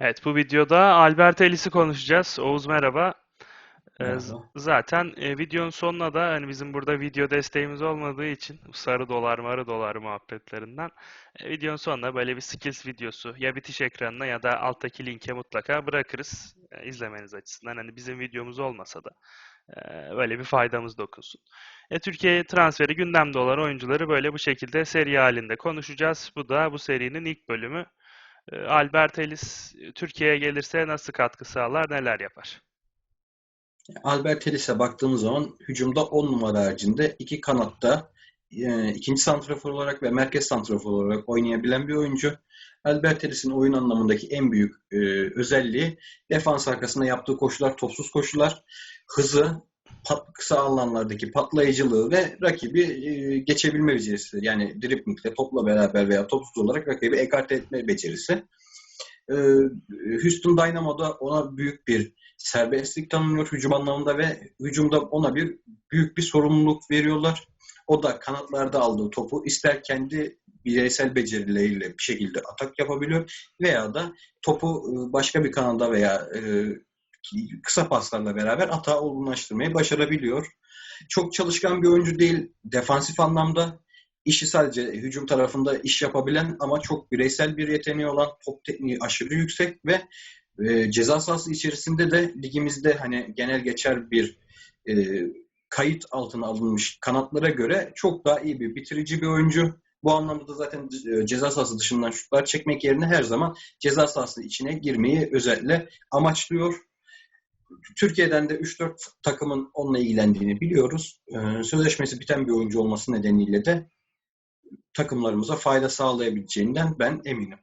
Evet, bu videoda Albert Ellis'i konuşacağız. Oğuz merhaba. Ee, Merhaba. zaten e, videonun sonuna da hani bizim burada video desteğimiz olmadığı için sarı dolar marı dolar muhabbetlerinden e, videonun sonuna böyle bir skills videosu ya bitiş ekranına ya da alttaki linke mutlaka bırakırız e, izlemeniz açısından. Hani bizim videomuz olmasa da e, böyle bir faydamız dokunsun. E, Türkiye transferi gündemde olan oyuncuları böyle bu şekilde seri halinde konuşacağız. Bu da bu serinin ilk bölümü. E, Albert Ellis e, Türkiye'ye gelirse nasıl katkı sağlar, neler yapar? Albert Ellis'e baktığımız zaman hücumda 10 numara haricinde iki kanatta e, ikinci santrafor olarak ve merkez santrafor olarak oynayabilen bir oyuncu. Albert Ellis'in oyun anlamındaki en büyük e, özelliği defans arkasında yaptığı koşular, topsuz koşular, hızı, pat, kısa alanlardaki patlayıcılığı ve rakibi e, geçebilme becerisi. Yani driblingle topla beraber veya topsuz olarak rakibi ekarte etme becerisi. E, Houston Dynamo'da ona büyük bir serbestlik tanınıyor hücum anlamında ve hücumda ona bir büyük bir sorumluluk veriyorlar. O da kanatlarda aldığı topu ister kendi bireysel becerileriyle bir şekilde atak yapabiliyor veya da topu e, başka bir kanada veya e, kısa paslarla beraber atağı olgunlaştırmayı başarabiliyor. Çok çalışkan bir oyuncu değil defansif anlamda. işi sadece hücum tarafında iş yapabilen ama çok bireysel bir yeteneği olan top tekniği aşırı yüksek ve e, ceza sahası içerisinde de ligimizde hani genel geçer bir e, kayıt altına alınmış kanatlara göre çok daha iyi bir bitirici bir oyuncu. Bu anlamda da zaten e, ceza sahası dışından şutlar çekmek yerine her zaman ceza sahası içine girmeyi özellikle amaçlıyor. Türkiye'den de 3-4 takımın onunla ilgilendiğini biliyoruz. E, sözleşmesi biten bir oyuncu olması nedeniyle de takımlarımıza fayda sağlayabileceğinden ben eminim.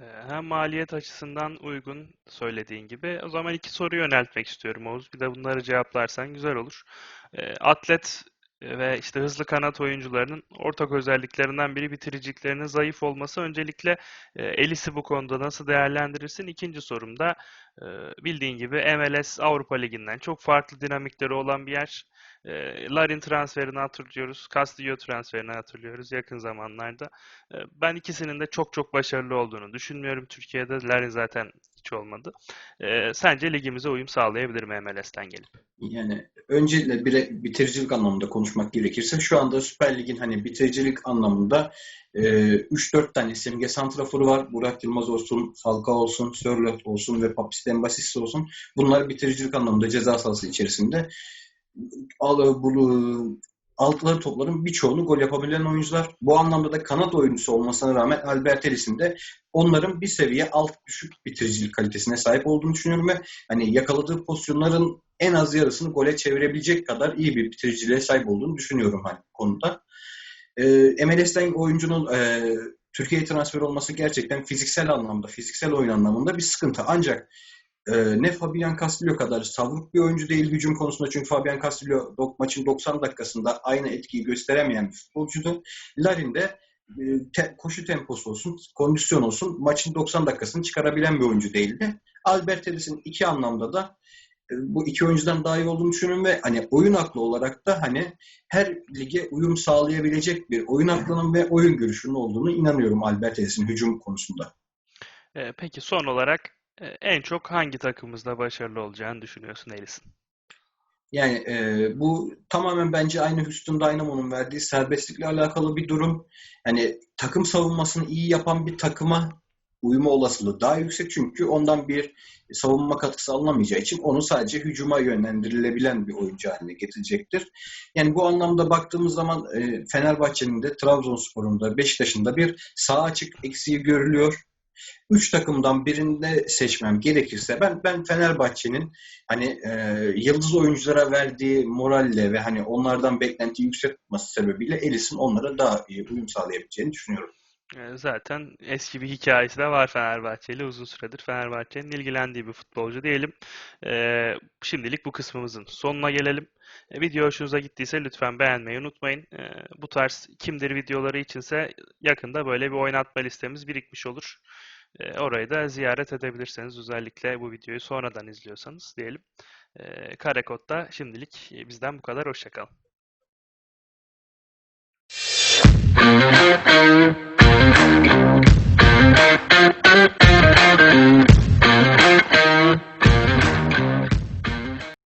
Ee, Hem maliyet açısından uygun söylediğin gibi. O zaman iki soru yöneltmek istiyorum Oğuz. Bir de bunları cevaplarsan güzel olur. Ee, Atlet ve işte hızlı kanat oyuncularının ortak özelliklerinden biri bitiriciliklerinin zayıf olması. Öncelikle e, Elis'i bu konuda nasıl değerlendirirsin? İkinci sorum da e, bildiğin gibi MLS Avrupa Ligi'nden çok farklı dinamikleri olan bir yer. E, Larin transferini hatırlıyoruz. Castillo transferini hatırlıyoruz yakın zamanlarda. Ben ikisinin de çok çok başarılı olduğunu düşünmüyorum. Türkiye'de Larin zaten hiç olmadı. E, sence ligimize uyum sağlayabilir mi MLS'ten gelip? Yani öncelikle bire, bitiricilik anlamında konuşmak gerekirse şu anda Süper Lig'in hani bitiricilik anlamında e, 3-4 tane simge santraforu var. Burak Yılmaz olsun, Falcao olsun, Sörloth olsun ve Papis Dembasis olsun. Bunlar bitiricilik anlamında ceza sahası içerisinde altıları topların birçoğunu gol yapabilen oyuncular. Bu anlamda da kanat oyuncusu olmasına rağmen Albert Ellis'in de onların bir seviye alt düşük bitiricilik kalitesine sahip olduğunu düşünüyorum ve hani yakaladığı pozisyonların en az yarısını gole çevirebilecek kadar iyi bir bitiriciliğe sahip olduğunu düşünüyorum hani konuda. E, MLS'ten oyuncunun e, Türkiye'ye transfer olması gerçekten fiziksel anlamda, fiziksel oyun anlamında bir sıkıntı. Ancak e, ne Fabian Castillo kadar savruk bir oyuncu değil hücum konusunda. Çünkü Fabian Castillo maçın 90 dakikasında aynı etkiyi gösteremeyen bir futbolcuydu. Larin de e, te, koşu temposu olsun, kondisyon olsun maçın 90 dakikasını çıkarabilen bir oyuncu değildi. Albert Ellis'in iki anlamda da e, bu iki oyuncudan daha iyi olduğunu düşünüyorum ve hani oyun aklı olarak da hani her lige uyum sağlayabilecek bir oyun aklının ve oyun görüşünün olduğunu inanıyorum Albert Ellis'in hücum konusunda. E, peki son olarak en çok hangi takımımızda başarılı olacağını düşünüyorsun Elis'in? Yani e, bu tamamen bence aynı Houston Dynamo'nun verdiği serbestlikle alakalı bir durum. Yani takım savunmasını iyi yapan bir takıma uyuma olasılığı daha yüksek çünkü ondan bir savunma katkısı alınamayacağı için onu sadece hücuma yönlendirilebilen bir oyuncu haline getirecektir. Yani bu anlamda baktığımız zaman Fenerbahçe'nin de Trabzonspor'un da Beşiktaş'ın da bir sağ açık eksiği görülüyor. Üç takımdan birinde seçmem gerekirse ben ben Fenerbahçe'nin hani e, yıldız oyunculara verdiği moralle ve hani onlardan beklenti yüksek tutması sebebiyle Elis'in onlara daha iyi uyum sağlayabileceğini düşünüyorum. E, Zaten eski bir hikayesi de var Fenerbahçeli. Uzun süredir Fenerbahçe'nin ilgilendiği bir futbolcu diyelim. E, şimdilik bu kısmımızın sonuna gelelim. E, video hoşunuza gittiyse lütfen beğenmeyi unutmayın. Bu tarz kimdir videoları içinse yakında böyle bir oynatma listemiz birikmiş olur. Orayı da ziyaret edebilirseniz özellikle bu videoyu sonradan izliyorsanız diyelim. E, Karekod'da şimdilik bizden bu kadar. Hoşça kalın.